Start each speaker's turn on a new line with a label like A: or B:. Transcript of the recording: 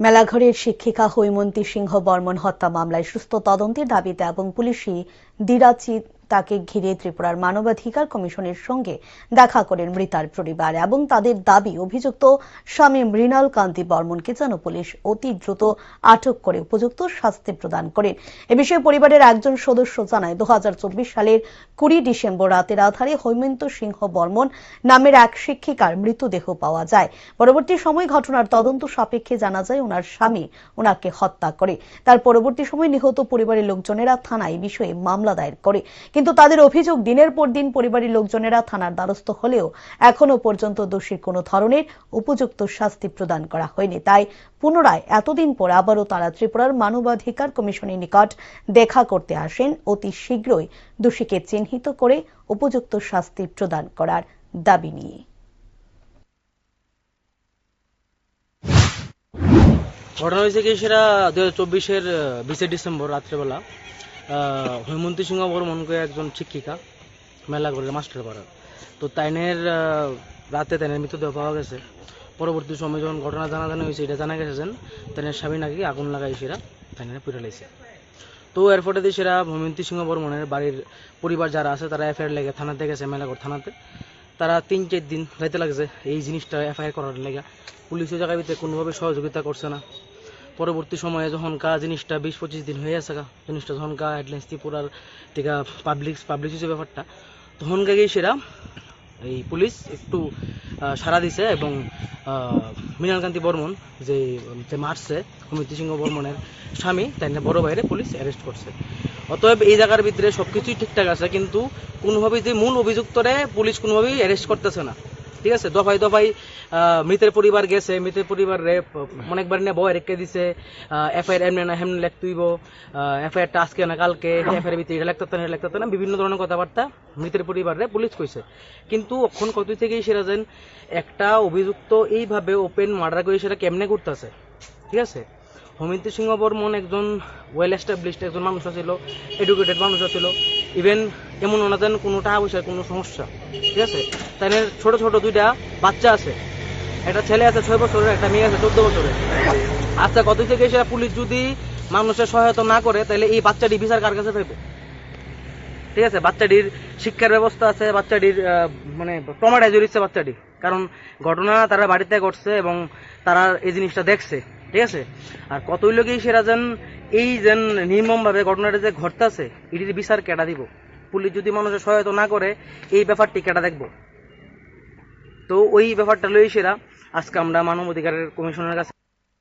A: মেলাঘরের শিক্ষিকা হৈমন্তী সিংহ বর্মন হত্যা মামলায় সুস্থ তদন্তের দাবিতে এবং পুলিশি দিরাচি তাকে ঘিরে ত্রিপুরার মানবাধিকার কমিশনের সঙ্গে দেখা করেন মৃতার পরিবার এবং তাদের দাবি অভিযুক্ত স্বামী মৃণাল কান্তি বর্মনকে যেন পুলিশ অতি দ্রুত আটক করে উপযুক্ত শাস্তি প্রদান করেন এ বিষয়ে পরিবারের একজন সদস্য জানায় দু সালের কুড়ি ডিসেম্বর রাতের আধারে হৈমন্ত সিংহ বর্মন নামের এক শিক্ষিকার মৃতদেহ পাওয়া যায়। পরবর্তী সময় ঘটনার তদন্ত সাপেক্ষে জানা যায়, ওনার স্বামী ওনাকে হত্যা করে। তার পরবর্তী সময় নিহত পরিবারের লোকজনেরা থানায় বিষয়ে মামলা দায়ের করে। কিন্তু তাদের অভিযোগ দিনের পর দিন পরিবারের লোকজনেরা থানার দ্বারস্থ হলেও এখনও পর্যন্ত দোষীর কোনো ধরনের উপযুক্ত শাস্তি প্রদান করা হয়নি। তাই পুনরায় এতদিন পর আবারও তারা ত্রিপুরার মানবাধিকার কমিশনের নিকট দেখা করতে আসেন। অতি শীঘ্রই দোষীকে চিহ্নিত করে উপযুক্ত শাস্তি প্রদান করার দাবি নিয়ে।
B: ঘটনা হয়েছে কি সেটা দু হাজার চব্বিশের বিশে ডিসেম্বর রাত্রেবেলা। হৈমন্তী সিংহ বর্মনকে একজন শিক্ষিকা, মেলা করে মাস্টার পাড়া তো তাইনের রাতে তাইনের মৃতদেহ পাওয়া গেছে। পরবর্তী সময় যখন ঘটনা জানা জানা হয়েছে, এটা জানা গেছে যে তাইনের স্বামী নাকি আগুন লাগাই সেরা তাইনের পিঠে লাইছে। তো এর ফলে দিয়ে সেরা হৈমন্তী সিংহ বর্মনের বাড়ির পরিবার যারা আছে, তারা এফআইআর লেগে থানাতে গেছে মেলাঘর থানাতে। তারা তিন, চার দিন যাইতে লাগছে। এই জিনিসটা এফআইআর করার লেগে। পুলিশের জায়গায় কোনোভাবে সহযোগিতা করছে না। পরবর্তী সময়ে যখন কা জিনিসটা বিশ পঁচিশ দিন হয়ে আছে গা, জিনিসটা যখন কা হেডলাইন্স ত্রিপুরার থেকে পাবলিক পাবলিক হয়েছে ব্যাপারটা তখন গিয়ে সেরা এই পুলিশ একটু সাড়া দিছে এবং মৃণালকান্তি বর্মন যে যে মারছে অমিত সিংহ বর্মনের স্বামী তাই বড় বাইরে পুলিশ অ্যারেস্ট করছে। অতএব এই জায়গার ভিতরে সবকিছুই ঠিকঠাক আছে কিন্তু কোনোভাবেই যে মূল অভিযুক্তরে পুলিশ কোনোভাবেই অ্যারেস্ট করতেছে না। ঠিক আছে দফায় দফায় মৃতের পরিবার গেছে মৃতের পরিবার রে অনেকবার নিয়ে বয় রেখে দিছে এফআইআর এমনি না হেমনি লেখ তুইব এফআইআরটা আজকে না কালকে এফআইআর ভিতরে এটা না না বিভিন্ন ধরনের কথাবার্তা মৃতের পরিবারে পুলিশ কইছে। কিন্তু অক্ষণ কত থেকেই সেরা যেন একটা অভিযুক্ত এইভাবে ওপেন মার্ডার করে সেটা কেমনে করতেছে ঠিক আছে? হোমিন্দ্র সিংহ বর্মন একজন ওয়েল এস্টাবলিশড একজন মানুষ ছিল এডুকেটেড মানুষ ছিল ইভেন এমন না যেন কোনো টাকা পয়সার কোনো সমস্যা। ঠিক আছে? তাই ছোট ছোট দুইটা বাচ্চা আছে। একটা ছেলে আছে ছয় বছরের, একটা মেয়ে আছে চোদ্দ বছরের। আচ্ছা কত থেকে সেটা পুলিশ যদি মানুষের সহায়তা না করে, তাহলে এই বাচ্চাটি বিচার কার কাছে পাইব ঠিক আছে? বাচ্চাটির শিক্ষার ব্যবস্থা আছে, বাচ্চাটির মানে টমাটাইজ হচ্ছে বাচ্চাটি কারণ ঘটনা তারা বাড়িতে ঘটছে এবং তারা এই জিনিসটা দেখছে। ঠিক আছে? আর কতই লোকই সেরা যেন, এই যেন নির্মমভাবে ঘটনাটা যে ঘটতেছে, এটির বিচার কেটা দিব? পুলিশ যদি মানুষের সহায়তা না করে, এই ব্যাপারটি কেটা দেখব? তো ওই ব্যাপারটা লই সেরা আজকে আমরা মানবাধিকারের কমিশনের কাছে